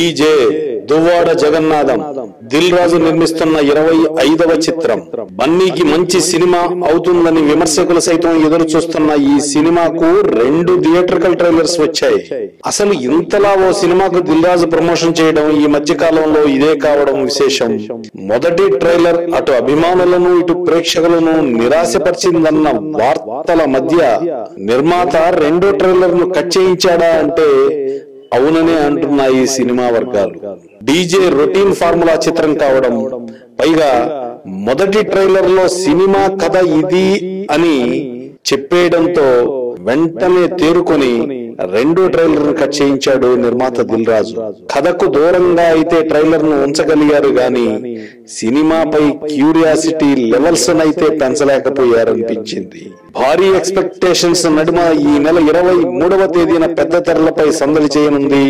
DJ Duvvada Jagannadham Dil Raju నిర్మిస్తున్న ఇరవై ఐదవ చిత్రం. బన్నీకి మంచి సినిమా అవుతుందని విమర్శకులు సైతం ఎదురు చూస్తున్న ఈ సినిమాకు రెండు థియేట్రికల్ ట్రైలర్స్ వచ్చాయి. అసలు ఇంతలా ఓ సినిమాకు దిల్ రాజు ప్రమోషన్ చేయడం ఈ మధ్య కాలంలో ఇదే కావడం విశేషం. మొదటి ట్రైలర్ అటు అభిమానులను ఇటు ప్రేక్షకులను నిరాశపరిచిందన్న వార్తల మధ్య నిర్మాత రెండో ట్రైలర్ను కట్ చేయించాడా అంటే అవుననే అంటున్నాయి ఈ సినిమా వర్గాలు. డీజే రొటీన్ ఫార్ములా చిత్రం కావడం పైగా మొదటి ట్రైలర్లో సినిమా కథ ఇది అని చెప్పేయడంతో వెంటనే తేరుకొని రెండో ట్రైలర్ కట్ చేయించాడు నిర్మాత దిల్ రాజు. కథకు దూరంగా అయితే ట్రైలర్ను ఉంచగలిగారు గాని సినిమాపై క్యూరియాసిటీ లెవెల్స్ అయితే పెంచలేకపోయారనిపించింది. భారీ ఎక్స్పెక్టేషన్స్ నడుమ ఈ నెల ఇరవై మూడవ తేదీన పెద్ద తెరలపై సందడి చేయనుంది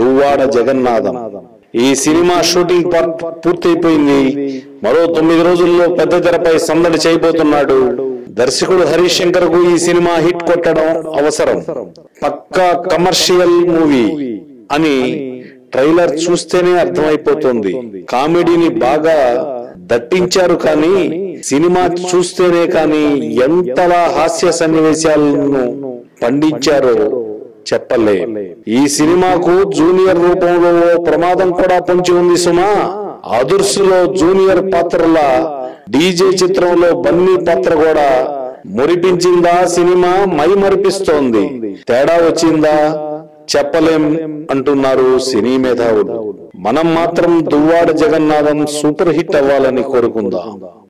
దువ్వాడ జగన్నాథం. ఈ సినిమా షూటింగ్ పార్ట్ పూర్తయిపోయింది. మరో తొమ్మిది రోజుల్లో పెద్ద తెరపై సందడి చేయబోతున్నాడు దర్శకుడు హరీష్ శంకర్కు ఈ సినిమా హిట్ కొట్టడం అవసరం. పక్కా కమర్షియల్ మూవీ అని ట్రైలర్ చూస్తేనే అర్థమైపోతుంది. కామెడీని బాగా దట్టించారు కానీ సినిమా చూస్తేనే కానీ ఎంతలా హాస్య సన్నివేశాలను పండించారో చెప్పలే. ఈ సినిమాకు జూనియర్ రూపంలో ప్రమాదం కూడా పొంచి ఉంది సుమా. అదుర్సులో జూనియర్ పాత్రల డీజే చిత్రంలో బన్నీ పాత్ర కూడా మురిపించిందా సినిమా మై మరిపిస్తోంది తేడా వచ్చిందా? చెప్పలేం అంటున్నారు సినీ మేధావులు. మనం మాత్రం దువ్వాడ జగన్నాథం సూపర్ హిట్ అవ్వాలని కోరుకుందాం.